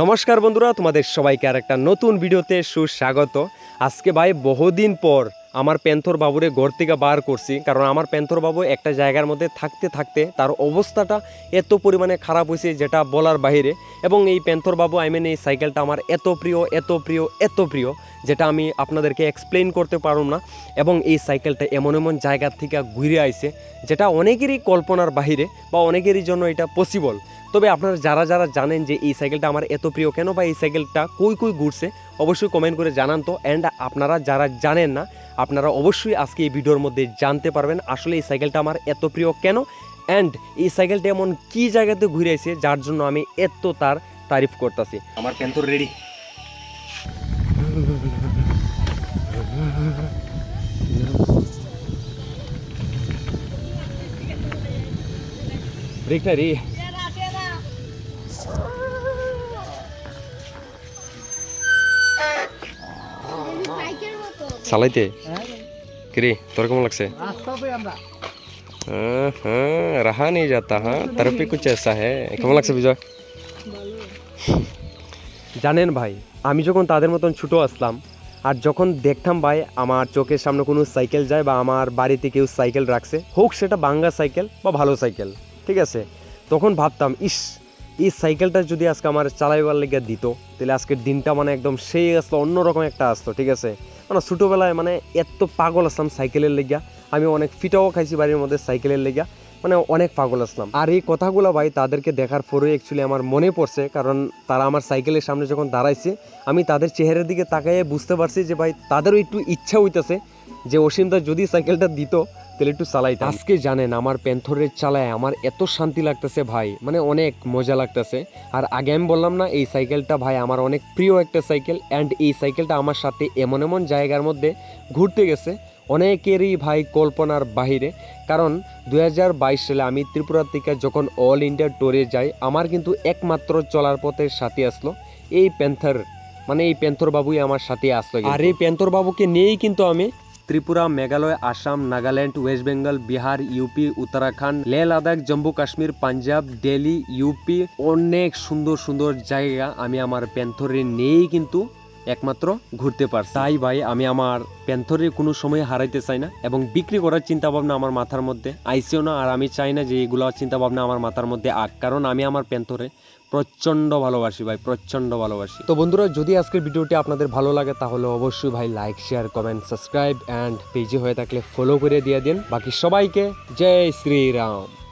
নমস্কার বন্ধুরা তোমাদের সবাইকে আর একটা নতুন ভিডিওতে সুস্বাগত। আজকে ভাই বহুদিন পর আমার প্যান্থর বাবুরে ঘর থেকে বার করছি, কারণ আমার প্যান্থর বাবু একটা জায়গার মধ্যে থাকতে থাকতে তার অবস্থাটা এত পরিমাণে খারাপ হয়েছে যেটা বলার বাইরে এবং এই প্যান্থর বাবু আই মিন এই সাইকেলটা আমার এত প্রিয় এত প্রিয় এত প্রিয়, যেটা আমি আপনাদেরকে এক্সপ্লেন করতে পারব না। এবং এই সাইকেলটা এমন এমন জায়গা থেকে ঘুরে আইছে, যেটা অনেকেরই কল্পনার বাহিরে বা অনেকেরই জন্য এটা পসিবল তবে আপনারা যারা যারা জানেন যে এই সাইকেলটা আমার এত প্রিয়, কেন বা এই সাইকেলটা কই কই ঘুরছে, অবশ্যই কমেন্ট করে জানান তো। অ্যান্ড আপনারা যারা জানেন না আপনারা অবশ্যই আজকে এই ভিডিওর মধ্যে জানতে পারবেন আসলে এই সাইকেলটা আমার এত প্রিয় কেন? অ্যান্ড এই সাইকেলটা এমন কি জায়গাতে ঘুরে আছে যার জন্য আমি এত তার তারিফ করতেছি। আমার প্যান্থর রেডি ব্রেকটা রে। চালাইতে? কিরে, তোর কেমন লাগছে? হ্যাঁ হ্যাঁ রাহা নেই যাতা হ্যাঁ? তরফে কিছু এসা হ্যাঁ কেমন লাগছে বিজয়? জানেন ভাই, আমি যখন তাদের মতন ছুটো আসলাম, আর যখন দেখতাম ভাই আমার চোখের সামনে কোনো সাইকেল যায় বা আমার বাড়িতে কেউ সাইকেল রাখছে, হোক সেটা বাঙ্গা সাইকেল বা ভালো সাইকেল, ঠিক আছে? তখন ভাবতাম, ইস এই সাইকেলটা যদি আজকে আমার চালাইবার লেগে দিত, তাহলে আজকের দিনটা মানে একদম সেই আসতো অন্যরকম একটা আসতো, ঠিক আছে? মানে ছোটোবেলায় মানে এত পাগল আসলাম সাইকেলের লেগিয়া, আমি অনেক ফিটাও খাইছি বাড়ির মধ্যে সাইকেলের লেগিয়া মানে অনেক পাগল আসলাম। আর এই কথাগুলো ভাই তাদেরকে দেখার পরে অ্যাকচুয়ালি আমার মনে পড়ছে, কারণ তারা আমার সাইকেলের সামনে যখন দাঁড়াইছে, আমি তাদের চেহারার দিকে তাকাইয়ে বুঝতে পারছি যে ভাই তাদেরও একটু ইচ্ছা হইতেছে যে অসীমদা যদি সাইকেলটা দিত তাহলে একটু চালাইতাম। আজকে জানেন আমার প্যান্থরের চালায় আমার এত শান্তি লাগতেছে ভাই মানে অনেক মজা লাগতেছে। আর আগে আমি বললাম না এই সাইকেলটা ভাই আমার অনেক প্রিয় একটা সাইকেল অ্যান্ড এই সাইকেলটা আমার সাথে এমন এমন জায়গার মধ্যে ঘুরতে গেছে অনেকেরই ভাই কল্পনার বাহিরে। কারণ দু হাজার বাইশ সালে আমি ত্রিপুরা থেকে যখন অল ইন্ডিয়া ট্যুরে যাই আমার কিন্তু একমাত্র চলার পথের সাথে আসলো এই প্যান্থার মানে এই প্যান্থর বাবুই আমার সাথে আসলো আর এই প্যান্থর বাবুকে নিয়েই কিন্তু আমি ত্রিপুরা, মেঘালয়, আসাম, নাগাল্যান্ড, ওয়েস্ট বেঙ্গল, বিহার, ইউপি, উত্তরাখণ্ড লে লাদাখ জম্মু, কাশ্মীর, পাঞ্জাব, দিল্লি, ইউপি অনেক সুন্দর সুন্দর জায়গা আমি আমার প্যান্থরে নেই কিন্তু একমাত্র ঘুরতে পারছি। তাই ভাই, আমি আমার প্যান্থরে কোনো সময় হারাইতে চাই না এবং বিক্রি করার চিন্তা ভাবনা আমার মাথার মধ্যে আইসিও না, আর আমি চাই না যে এগুলো চিন্তা ভাবনা আমার মাথার মধ্যে আগ কারণ আমি আমার প্যান্থরে প্রচণ্ড ভালোবাসি ভাই, প্রচণ্ড ভালোবাসি। তো বন্ধুরা, যদি আজকের ভিডিওটি আপনাদের ভালো লাগে, তাহলে অবশ্যই ভাই like share comment subscribe and পেজে হয়ে থাকলে ফলো করে দিয়ে দিন। বাকি সবাইকে জয় শ্রীরাম।